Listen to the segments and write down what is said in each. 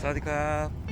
사디카 저희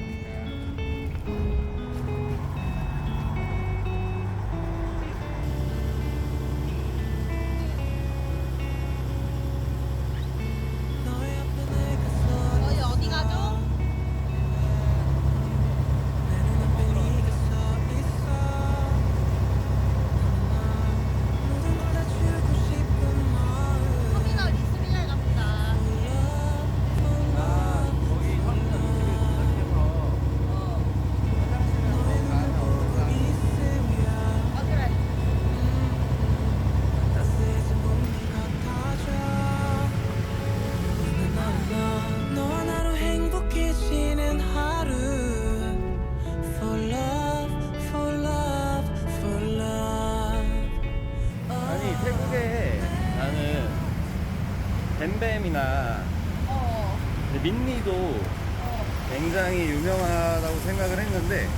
뱀뱀이나 어. 민니도 어. 굉장히 유명하다고 생각을 했는데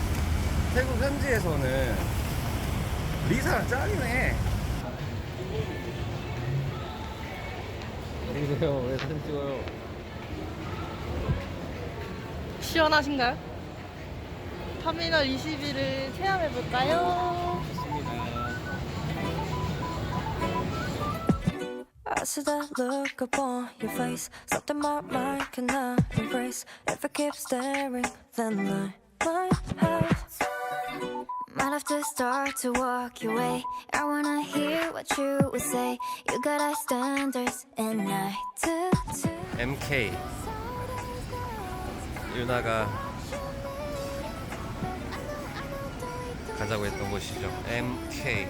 태국 현지에서는 리사랑 짱이네 이래요 왜 사진 찍어요 시원하신가요? 터미널 21을 체험해 볼까요? I see that look upon your face, something my mind cannot embrace. If I keep staring, then I might have. Might have to start to walk your way. I wanna hear what you would say. You got high standards, and I do too. MK 유나가 가자고 했던 곳이죠 MK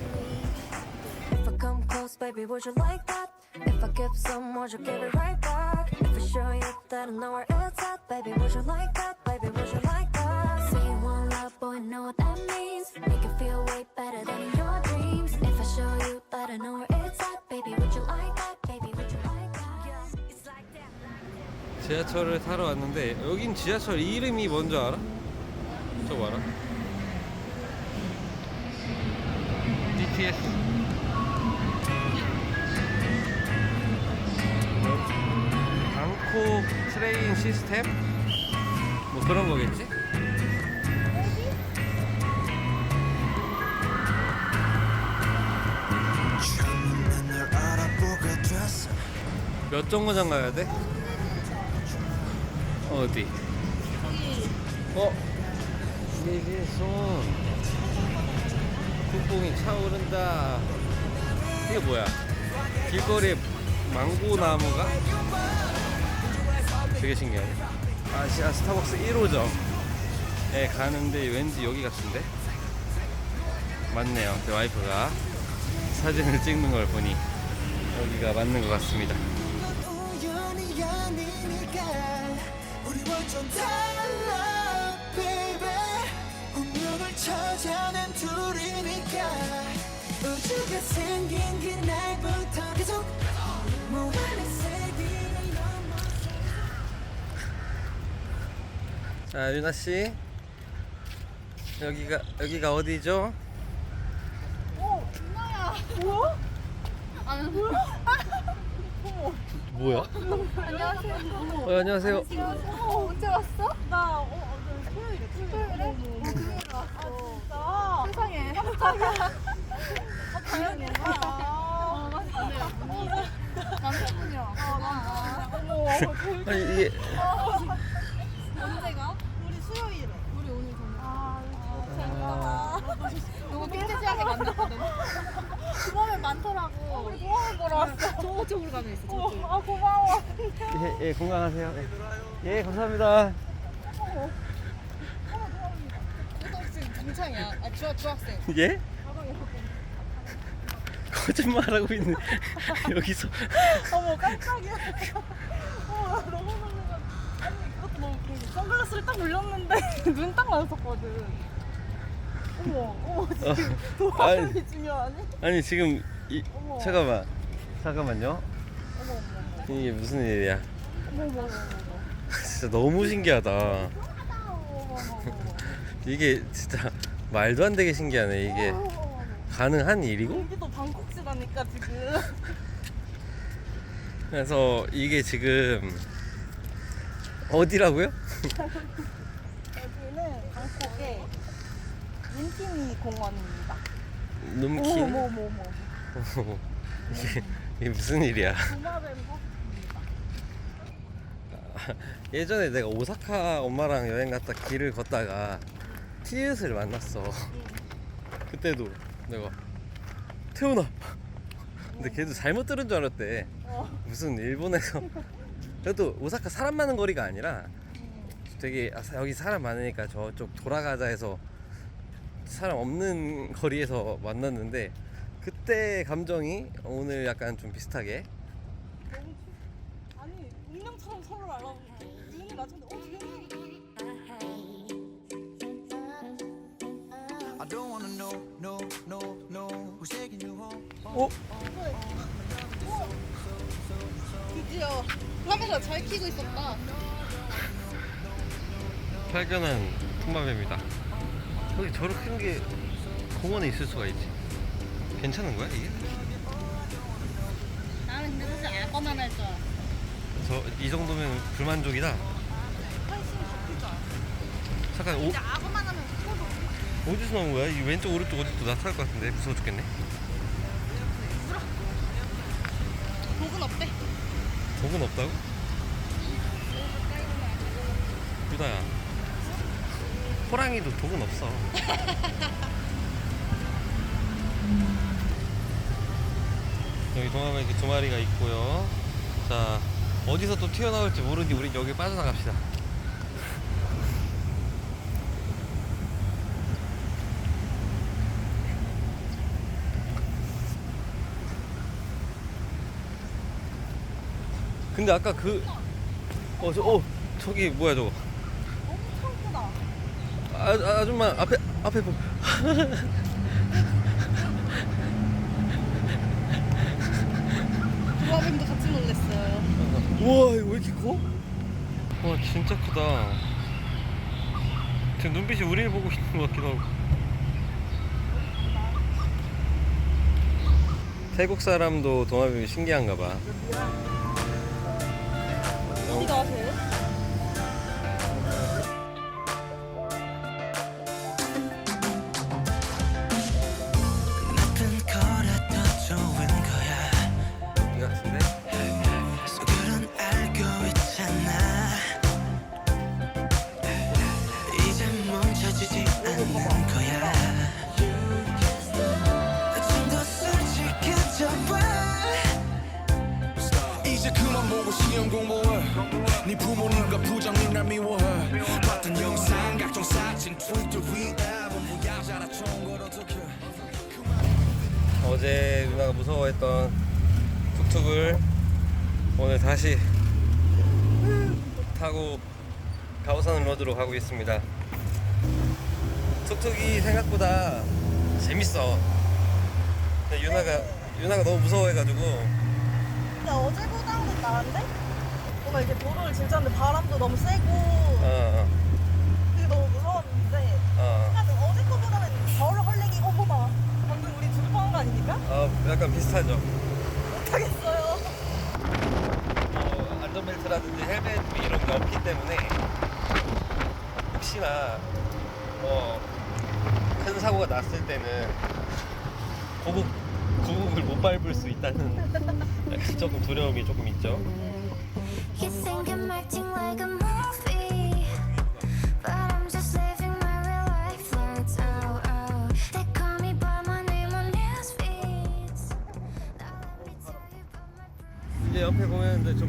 If I come close, baby, would you like that? If I give some, would you give it right back? If I show you that I know where it's at, baby, would you like that? Baby, would you like that? Say you want love, boy, know what that means. Make it feel way better than in your dreams. If I show you that I know where it's at, baby, would you like that? Baby, would you like that? Yeah, it's like that. 지하철을 타러 왔는데 여긴 지하철 이름이 뭔지 알아? 저거 알아? DTS 트레인 시스템? 뭐 그런 거겠지? 몇 정거장 가야 돼? 어디? 어? 이게 손 국뽕이 차오른다 이게 뭐야? 길거리에 망고 나무가? 되게 신기하네. 아시아 스타벅스 1호점에 가는데 왠지 여기 같은데? 맞네요. 제 와이프가 사진을 찍는 걸 보니 여기가 맞는 것 같습니다. 생긴 그날부터 계속 무한의 세 자 유나 씨 여기가 여기가 어디죠? 오, 누나야. 뭐야? 아니, 뭐야? 안녕하세요. 어, 안녕하세요. 어, 언제 왔어? 나 어, 어, 저 토요일에 토요일에? 어, 토요일에 왔어. 아, 진짜? 세상에. 깜짝이야. 아, 다행이야. 아, 맞다. 남자분이랑. 아, 어머, 아니 이게 너무 낄때지하게 만났거든. 그거면 많더라고. 우리 공항을 보러 왔어. 저쪽으로 가면 있어. 저쪽. 아, 고마워. 예, 예 건강하세요. 예, 예 감사합니다. 고등학생 동창이야. 아, 중, 중학생. 예? 거짓말하고 있는 여기서 어머, 깜짝이야. 어, 너무 놀라가지고. 아니, 그것도 너무 웃긴 게 선글라스를 딱 올렸는데 눈 딱 맞았었거든. 어머, 어머, 지금 어, 도화면이 중요하니? 아니 지금 이, 어머. 잠깐만 잠깐만요. 어머, 어머. 이게 무슨 일이야? 어머, 어머, 어머, 어머. 진짜 너무 신기하다. 어머, 어머, 어머. 이게 진짜 말도 안 되게 신기하네. 이게 어머, 어머, 어머. 가능한 일이고? 여기도 방콕지다니까 지금. 그래서 이게 지금 어디라고요? 여기는 방콕의 인티미 공원입니다. 눔킨? 어머머머. 이게, 이게 무슨 일이야? 도마뱀. 예전에 내가 오사카 엄마랑 여행 갔다 길을 걷다가 티읕을 만났어. 그때도 내가 태훈아. 근데 걔도 잘못 들은 줄 알았대. 어. 무슨 일본에서 그래도 오사카 사람 많은 거리가 아니라 되게 아, 여기 사람 많으니까 저쪽 돌아가자 해서 사람 없는 거리에서 만났는데 그때 감정이 오늘 약간 좀 비슷하게 너무 추... 아니 운명처럼 서로를 알아보고 눈이 맞췄는데 어 지금 I don't wanna know, no, no, no. Who's taking you home? 어? 드디어 카메라 잘 켜고 있었다. 발견한 통마뱀이다 여기 저렇게 큰 게 공원에 있을 수가 있지 괜찮은 거야 이게? 나는 근데 사실 악어만 할줄 알아. 저이 정도면 불만족이다 훨씬 줄. 잠깐 오, 근데 악어만 하면 무서워. 어디서 나온 거야? 이 왼쪽 오른쪽 어디 또 나타날 것 같은데 무서워 죽겠네 독은 없대. 독은 없다고? 유다야 호랑이도 독은 없어. 여기 동화에 이렇게 두 마리가 있고요. 자 어디서 또 튀어나올지 모르니 우린 여기 빠져나갑시다. 근데 아까 그 어, 저, 어, 저기 뭐야 저거? 아, 아 아줌마 앞에 앞에 보. 도마뱀도 같이 놀랬어요. 우와 이거 왜 이렇게 커? 와 진짜 크다. 지금 눈빛이 우리를 보고 있는 것 같기도 하고. 태국 사람도 도마뱀이 신기한가 봐. 어디 가세요? 어제 누나가 무서워했던 툭툭을 오늘 다시 타고 가오산 로드로 가고 있습니다. 툭툭이 생각보다 재밌어. 근데 유나가 유나가 너무 무서워해가지고 근데 어제보다는 나은데? 뭔가 이제 도로를 질주하는데 바람도 너무 세고 어, 그게 너무 무서웠는데 어, 어, 약간 어제 거보다는 덜 헐랭이 어머나 방금 우리 둘러한 거 어, 약간 비슷하죠. 못하겠어요 어, 안전벨트라든지 헬멧 이런 게 없기 때문에 혹시나 뭐 큰 사고가 났을 때는 고급 구급을 못 밟을 수 있다는 약간 조금 두려움이 조금 있죠. Acting like a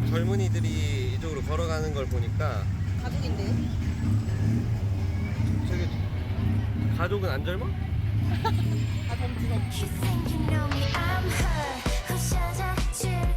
젊은이들이 이쪽으로 걸어가는 걸 보니까 가족인데요? 저기 가족은 안 젊어? 아 me? I'm her. 찾아줄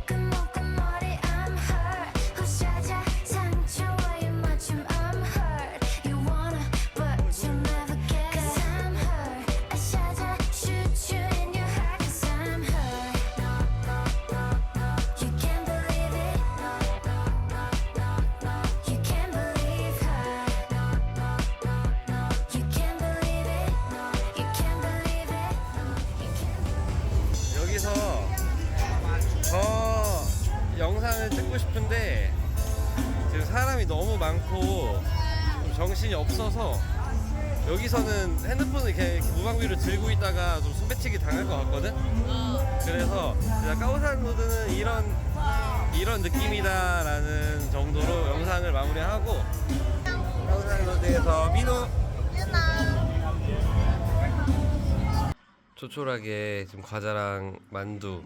좀 정신이 없어서 여기서는 핸드폰을 이렇게, 이렇게 무방비로 들고 있다가 좀 소매치기 당할 것 같거든. 그래서 진짜 까오산 로드는 이런 이런 느낌이다라는 정도로 영상을 마무리하고 까오산 로드에서 민호 조촐하게 지금 과자랑 만두,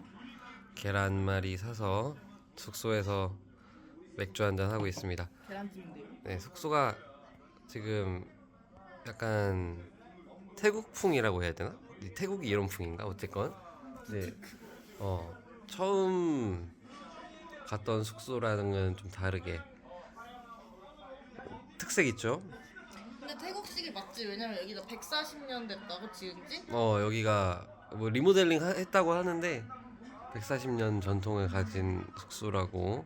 계란말이 사서 숙소에서 맥주 한잔 하고 있습니다. 계란찜인데요. 네, 숙소가 지금 약간 태국풍이라고 해야 되나? 이 태국이 이런 풍인가? 어쨌건 이제 어 처음 갔던 숙소랑은 좀 다르게 특색 있죠? 근데 태국식이 맞지? 왜냐면 여기가 140년 됐다고 지은지? 어 여기가 뭐 리모델링 하- 했다고 하는데 140년 전통을 가진 숙소라고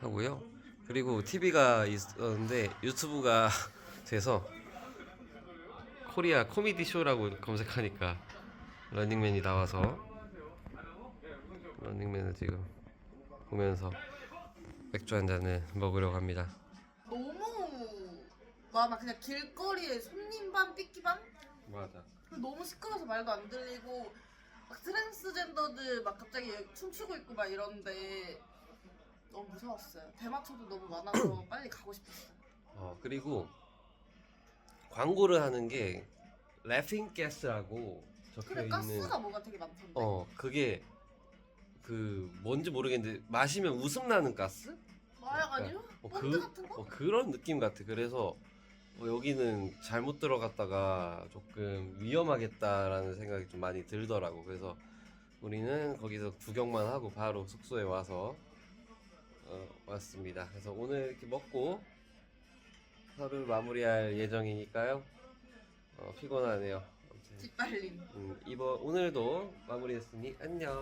하고요. 그리고 TV가 있었는데 유튜브가 돼서 코리아 코미디 쇼라고 검색하니까 런닝맨이 나와서 런닝맨을 지금 보면서 맥주 한 잔을 먹으려고 합니다. 너무 많아. 그냥 길거리에 손님 반 삐끼 반? 맞아. 너무 시끄러워서 말도 안 들리고 막 트랜스젠더들 막 갑자기 춤추고 있고 막 이런데 너무 무서웠어요. 대마초도 너무 많아서 빨리 가고 싶었어요. 어 그리고 광고를 하는 게 laughing gas라고 적혀 그래 있는 가스가 뭐가 되게 많던데. 어 그게 그 뭔지 모르겠는데 마시면 웃음 나는 가스? 마약 아니야? 어, 본드 그- 같은 거? 어, 그런 느낌 같아. 그래서 어, 여기는 잘못 들어갔다가 조금 위험하겠다라는 생각이 좀 많이 들더라고. 그래서 우리는 거기서 구경만 하고 바로 숙소에 와서 어, 왔습니다. 그래서 오늘 이렇게 먹고 하루 마무리할 예정이니까요. 어, 피곤하네요. 아무튼, 뒷발림. 음, 이번 오늘도 마무리했으니 안녕.